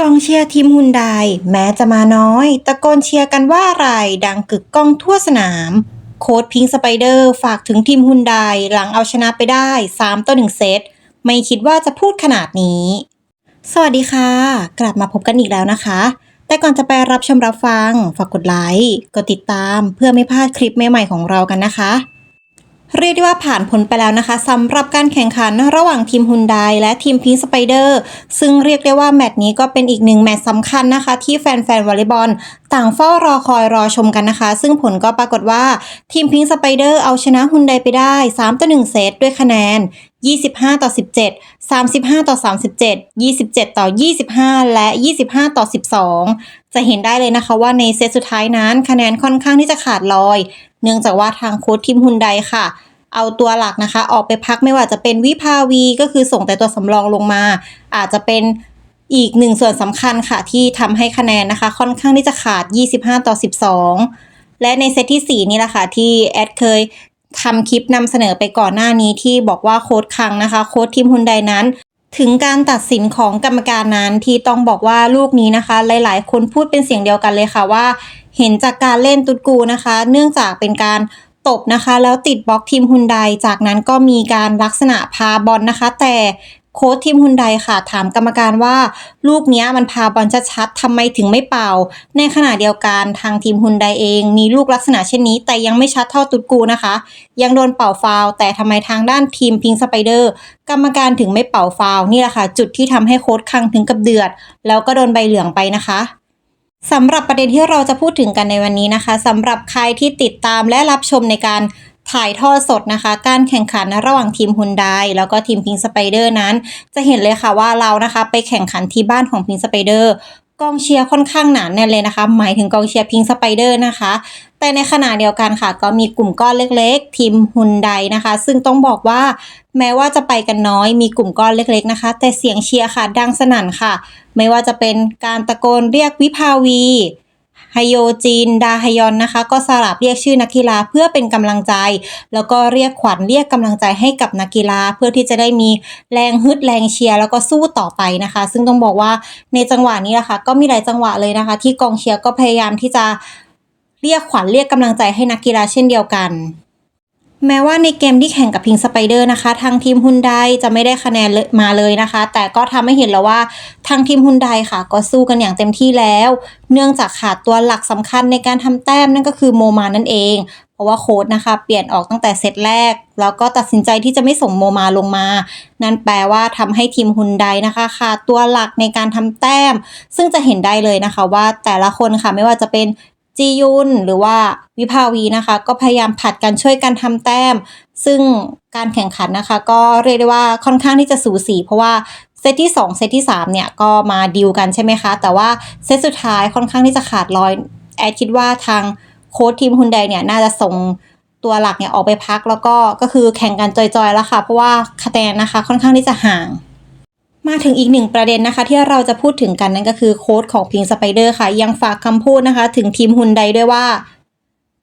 กองเชียร์ทีมฮุนไดแม้จะมาน้อย ตะโกนเชียร์กันว่าอะไรดังกึกก้องทั่วสนาม โค้ดพิงสไปเดอร์ฝากถึงทีมฮุนไดหลังเอาชนะไปได้ 3 ต่อ 1 เซต ไม่คิดว่าจะพูดขนาดนี้ สวัสดีค่ะ กลับมาพบกันอีกแล้วนะคะ แต่ก่อนจะไปรับชมรับฟัง ฝากกดไลค์ กดติดตามเพื่อไม่พลาดคลิปใหม่ๆของเรากันนะคะ เรียกได้ว่าผ่านผลไปแล้วนะคะสำหรับการแข่งขันระหว่างทีมฮุนไดและทีมพิงสไปเดอร์ซึ่งเรียกได้ว่าแมตช์นี้ก็เป็นอีกหนึ่งแมตช์สำคัญนะคะ ที่แฟนๆวอลเลย์บอล ต่างเฝ้ารอคอยรอชมกันนะคะ ซึ่งผลก็ปรากฏว่า ทีมพิงสไปเดอร์เอาชนะฮุนไดไปได้ 3 ต่อ 1 เซตด้วยคะแนน 25 ต่อ 17 35 ต่อ 37 27 ต่อ 25 และ 25 ต่อ 12 จะเห็นได้เลยนะคะว่าในเซตสุดท้ายนั้น คะแนนค่อนข้างที่จะขาดลอย เนื่องจากว่าทางโค้ชทีมฮุนไดค่ะเอาตัวหลักนะคะ ออกไปพักไม่ว่าจะเป็นวิภาวีก็คือส่งแต่ตัวสำรองลงมา อาจจะเป็น อีกหนึ่งส่วนสำคัญค่ะที่ทำให้คะแนนนะคะ ค่อนข้างที่จะขาด 25 ต่อ 12 และในเซตที่ 4 นี่แหละค่ะที่แอดเคยทำคลิปนำเสนอไปก่อนหน้านี้ที่บอกว่าโค้ดคังนะคะ โค้ดทีมฮุนไดนั้น ถึงการตัดสินของกรรมการนั้นที่ต้องบอกว่าลูกนี้นะคะ หลายๆ คนพูดเป็นเสียงเดียวกันเลยค่ะว่า เห็นจากการเล่นตุดกูนะคะ เนื่องจากเป็นการตบนะคะ แล้วติดบล็อกทีมฮุนไดจากนั้นก็มีการลักษณะพาบอลนะคะ แต่ โค้ชทีมฮุนไดค่ะ ถามกรรมการว่า ลูกเนี้ยมันพาบอลชัดๆทำไมถึงไม่เป่า ในขณะเดียวกันทางทีมฮุนไดเอง มีลูกลักษณะเช่นนี้ แต่ยังไม่ชัดเท่าตุดกูนะคะ ยังโดนเป่าฟาวแต่ทำไมทางด้านทีมพิงสไปเดอร์กรรมการถึงไม่เป่าฟาวนี่แหละค่ะ จุดที่ทำให้โค้ชคังถึงกับเดือด แล้วก็โดนใบเหลืองไปนะคะสำหรับประเด็นที่เราจะพูดถึงกันในวันนี้นะคะสำหรับใครที่ติดตามและรับชมในการ ถ่ายทอดสดนะคะ การแข่งขันระหว่างทีมฮุนไดแล้วก็ทีมพิงสไปเดอร์นั้น จะเห็นเลยค่ะว่าเรานะคะ ไปแข่งขันที่บ้านของพิงสไปเดอร์กองเชียร์ค่อนข้างหนาแน่นเลยนะคะ หมายถึงกองเชียร์พิงสไปเดอร์นะคะ แต่ในขณะเดียวกันค่ะ ก็มีกลุ่มก้อนเล็กๆ ทีมฮุนไดนะคะ ซึ่งต้องบอกว่าแม้ว่าจะไปกันน้อยมีกลุ่มก้อนเล็กๆนะคะ แต่เสียงเชียร์ค่ะดังสนั่นค่ะ ไม่ว่าจะเป็นการตะโกนเรียกวิภาวี ไฮโยจีน ดาฮยอนนะคะ ก็สลับเรียกชื่อนักกีฬาเพื่อเป็นกำลังใจ แล้วก็เรียกขวัญเรียกกำลังใจให้กับนักกีฬา เพื่อที่จะได้มีแรงฮึดแรงเชียร์แล้วก็สู้ต่อไปนะคะ ซึ่งต้องบอกว่าในจังหวะนี้นะคะก็มีหลายจังหวะเลยนะคะ ที่กองเชียร์ก็พยายามที่จะเรียกขวัญเรียกกำลังใจให้นักกีฬาเช่นเดียวกัน แม้ว่าในเกมที่แข่งกับพิงสไปเดอร์นะคะ ทางทีมฮุนไดจะไม่ได้คะแนนมาเลยนะคะ แต่ก็ทำให้เห็นแล้วว่าทางทีมฮุนไดค่ะ ก็สู้กันอย่างเต็มที่แล้ว เนื่องจากขาดตัวหลักสำคัญในการทำแต้มนั่นก็คือโมมานั่นเอง เพราะว่าโค้ดนะคะ เปลี่ยนออกตั้งแต่เซตแรก แล้วก็ตัดสินใจที่จะไม่ส่งโมมาลงมา นั่นแปลว่าทำให้ทีมฮุนไดนะคะขาดตัวหลักในการทำแต้ม ซึ่งจะเห็นได้เลยนะคะว่าแต่ละคนค่ะไม่ว่าจะเป็น จียุนหรือว่าวิภาวีนะคะ ก็พยายามผัดกันช่วยกันทำแต้ม ซึ่งการแข่งขันนะคะ ก็เรียกได้ว่าค่อนข้างที่จะสูสี เพราะว่าเซตที่ 2 เซตที่ 3 เนี่ยก็มาดิวกันใช่ไหมคะ แต่ว่าเซตสุดท้ายค่อนข้างที่จะขาดลอย แอดคิดว่าทางโค้ชทีมฮุนไดเนี่ยน่าจะส่งตัวหลักเนี่ยออกไปพักแล้วก็ก็คือแข่งกันจอยๆแล้วค่ะ เพราะว่าคะแนนนะคะค่อนข้างที่จะห่าง มาถึงอีกหนึ่งประเด็นนะคะ ที่เราจะพูดถึงกันนั่นก็คือโค้ดของพิงสไปเดอร์ค่ะ ยังฝากคำพูดนะคะ ถึงทีมฮุนไดด้วยว่า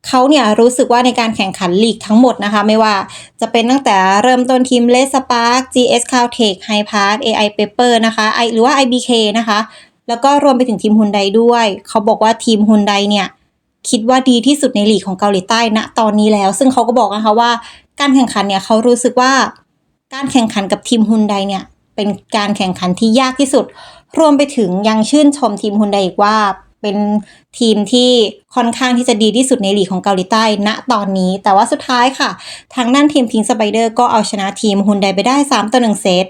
เขาเนี่ยรู้สึกว่าในการแข่งขันลีกทั้งหมดนะคะ ไม่ว่าจะเป็นตั้งแต่เริ่มต้นทีมเลสปาร์ก GS Caltech High Pass AI Paper นะคะ I หรือว่า IBK นะคะ แล้วก็รวมไปถึงทีมฮุนไดด้วย เขาบอกว่าทีมฮุนไดเนี่ยคิดว่าดีที่สุดในลีกของเกาหลีใต้ณตอนนี้แล้ว ซึ่งเขาก็บอกนะคะว่า การแข่งขันเนี่ยเขารู้สึกว่าการแข่งขันกับทีมฮุนไดเนี่ย เป็นการแข่งขันที่ยากที่สุด รวมไปถึงยังชื่นชมทีมฮุนไดอีกว่า เป็นทีมที่ค่อนข้างที่จะดีที่สุดในลีกของเกาหลีใต้ณตอนนี้ แต่ว่าสุดท้ายค่ะ ทางด้านทีมพิงสไปเดอร์ก็เอาชนะทีมฮุนไดไปได้ 3ต่อ1เซต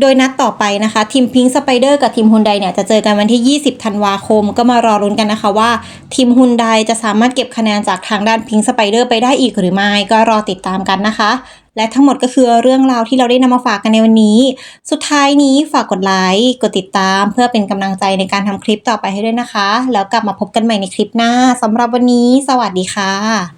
โดยนัดต่อไปนะคะ ทีมพิงสไปเดอร์กับทีมฮุนไดเนี่ยจะเจอกันวันที่ 20 ธันวาคม ก็มารอรุ้นกันนะคะว่า ทีมฮุนไดจะสามารถเก็บคะแนนจากทางด้านพิงสไปเดอร์ไปได้อีกหรือไม่ก็รอติดตามกันนะคะ และทั้งหมดก็คือเรื่องราวที่เราได้นำมาฝากกันในวันนี้ สุดท้ายนี้ฝากกดไลค์กดติดตาม เพื่อเป็นกำลังใจในการทำคลิปต่อไปให้ด้วยนะคะ แล้วกลับมาพบกันใหม่ในคลิปหน้าสำหรับวันนี้ สวัสดีค่ะ